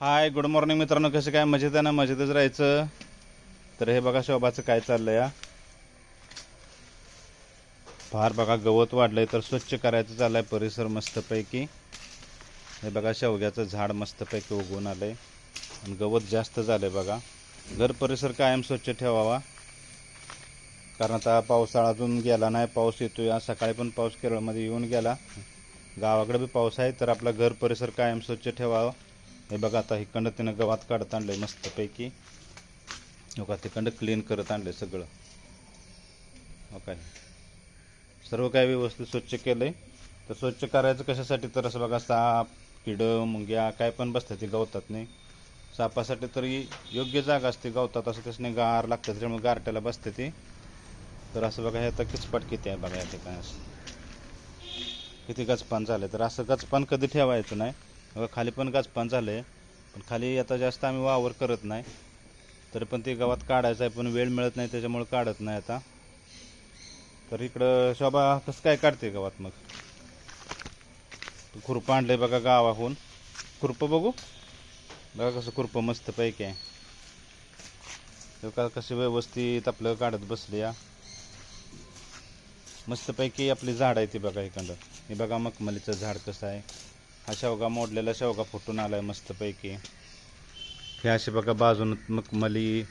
Hi good morning मित्रांनो. कसं काय? मजेत आहे ना? मजेतच राहायचं. तर हे बघा शोभाचं काय चाललंय या फार बघा गवत वाढलंय तर स्वच्छ करायचं चाललंय. परिसर मस्तपैकी. हे बघा शेवग्याचं झाड मस्तपैकी उगवून आलंय. आणि गवत जास्त झालंय बघा. घर परिसर कायम स्वच्छ ठेवावा. कारण आता पावसाळा अजून गेला नाही पाऊस येतोय. आज सकाळी पण पाऊस केरळमध्ये येऊन गेला. गावाकडे बी पाऊस आहे तर आपला घर परिसर कायम स्वच्छ ठेवावा. हे बघा आता इकडं तिनं गवात काढत आणलं आहे मस्तपैकी बघा ते तिकडं क्लीन करत आणलं आहे सगळं. हो काय? सर्व काही व्यवस्थित स्वच्छ केलं आहे तर स्वच्छ करायचं कशासाठी? तर असं बघा साप किडं मुंग्या काय पण बसतात ते गवतात नाही. सापासाठी तरी योग्य जागा असते गवतात असं त्याच्याने गार लागतं त्याच्यामुळे गारट्याला बसते ती. तर असं बघा हे आता किचपट किती आहे बघा या ठिकाणी. असं किती गचपान झालं तर असं गचपान कधी ठेवायचं नाही. बघा खाली पण गचपान झालं आहे पण खाली आता जास्त आम्ही वावर करत नाही. तरी पण ते गावात काढायचं आहे पण वेळ मिळत नाही त्याच्यामुळे काढत नाही आता. तर इकडं शोभा कसं काय काढते गावात मग? खुरपं आणलंय बघा गावाहून. खुरपं बघू? बघा कसं खुरपं मस्त पैकी आहे हे कसे व्यवस्थित आपलं काढत बसले या. मस्तपैकी आपली झाड आहे ती बघा इकडं हे बघा मखमलीचं झाड कसं आहे. हा शेवगा मोडलेला शेवगा फुटून आलाय मस्तपैकी. हे असे बघा बाजून मखमली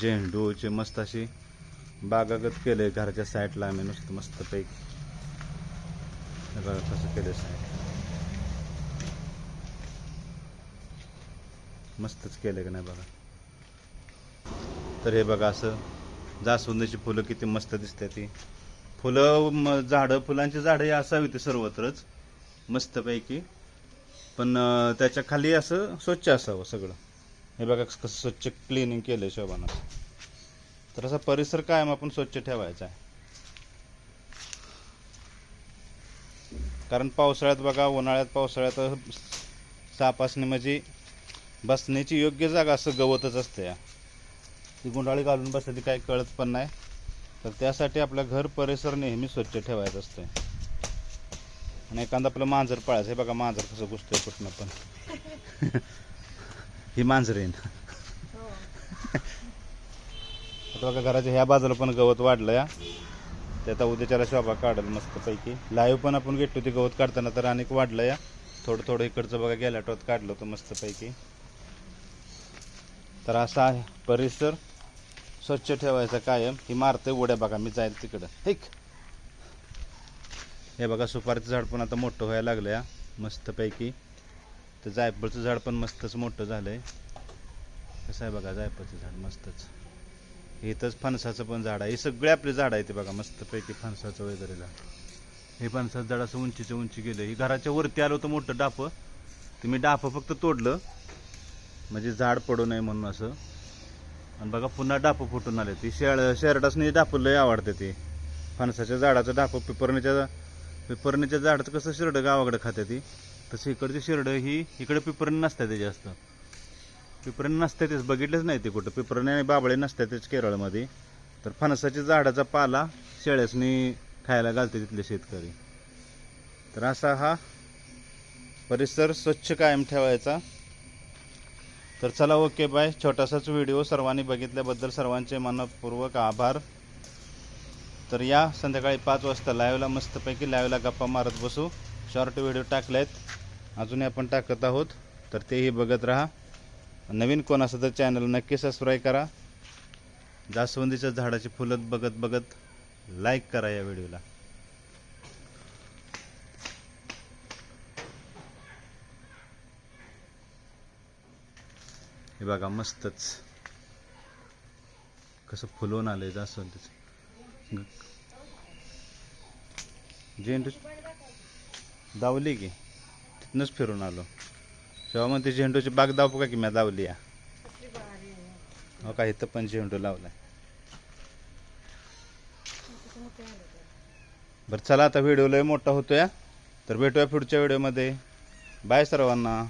झेंडूचे मस्त अशी बागागत केले घराच्या साईडला आम्ही नुसतं मस्तपैकी. बघा कसं केलं साईड. मस्तच केलं का नाही बघा. तर हे बघा असं जास्वंदीची फुलं किती मस्त दिसते ती. फुलं झाडं फुलांची झाडं ही असावी ते सर्वत्रच. मस्तपैकी. पण त्याच्याखाली असं स्वच्छ असावं सगळं. हे बघा कसं स्वच्छ क्लिनिंग केलं आहे शोभानं. तर असा परिसर कायम आपण स्वच्छ ठेवायचा आहे. कारण पावसाळ्यात बघा उन्हाळ्यात पावसाळ्यात सापासणे म्हणजे बसण्याची योग्य जागा असं गवतच असते या ती गुंडाळी घालून बसायची काही कळत पण नाही. तर त्यासाठी आपलं घर परिसर नेहमी स्वच्छ ठेवायचं असतं आणि एखादं आपलं मांजर पाळायचं. हे बघा मांजर कसं घुसतंय कुठनं पण. ही मांजर आहे ना. आता बघा घराच्या ह्या बाजूला पण गवत वाढलं या ते आता उद्याच्याला शोभा काढल मस्तपैकी. लाईव्ह पण आपण घेतो ते गवत काढताना तर अनेक वाढलं या थोडं थोडं इकडचं बघा गेल्या आठवत काढलं होतं मस्तपैकी. तर असा आहे परिसर. स्वच्छ ठेवायचा कायम. ही मारते उड्या बघा मी जाईल तिकडं. ठीक. हे बघा सुपारीचं झाड पण आता मोठं व्हायला लागलं या मस्तपैकी. तर जायफळचं झाड पण मस्तच मोठं झालंय. कसं आहे बघा जायफळचं झाड मस्तच. इथंच फणसाचं पण झाड आहे. हे सगळे आपले झाड आहे ते बघा मस्तपैकी फणसाचं वगैरे झाड. हे फणसाचं झाड असं उंचीचं उंची गेलं हे घराच्या वरती आलं होतं मोठं डाफं. ते मी डाफं फक्त तोडलं. म्हणजे झाड पडू नये म्हणून असं. आणि बघा पुन्हा डापं फुटून आले ती शेळ शेरडासनी डापं लय आवडते ते. फणसाच्या झाडाचं डापं पिपरणीच्या पिपरणीच्या झाडाचं कसं शिरडं गावाकडे खाते ती तसं इकडची शिरडं ही इकडे पिपरणी नसते ते जास्त. पिपरण नसते तेच बघितलंच नाही ते कुठं. पिपरणी आणि बाबळे नसते तेच केरळमध्ये. तर फणसाच्या झाडाचा पाला शेळ्यासनी खायला घालते तिथले शेतकरी. तर असा हा परिसर स्वच्छ कायम ठेवायचा. तर चला ओके बाय. छोटासाच व्हिडिओ सर्वांनी बघितल्याबद्दल सर्वांचे मनपूर्वक आभार. तर या संध्याकाळी पाच वाजता लाईव्हला मस्तपैकी लाईव्हला गप्पा मारत बसू. शॉर्ट व्हिडिओ टाकले आहेत अजूनही आपण टाकत आहोत. तर तेही बघत राहा. नवीन कोण असं तर चॅनल नक्की सबस्क्राईब करा. जास्वंदीच्या झाडाची फुलं बघत बघत लाईक करा या व्हिडिओला हे बघा मस्तच. कसं फुलवून आलंय जास्वंदीचं. झेंडू दावली की तिथनंच फिरून आलो. तेव्हा मग झेंडूची बाग दावू का की मी दावली या? हो का इथं पण झेंडू लावलाय. बरं चला आता व्हिडिओ लय मोठा होतोय तर भेटूया पुढच्या व्हिडिओमध्ये. बाय सर्वांना.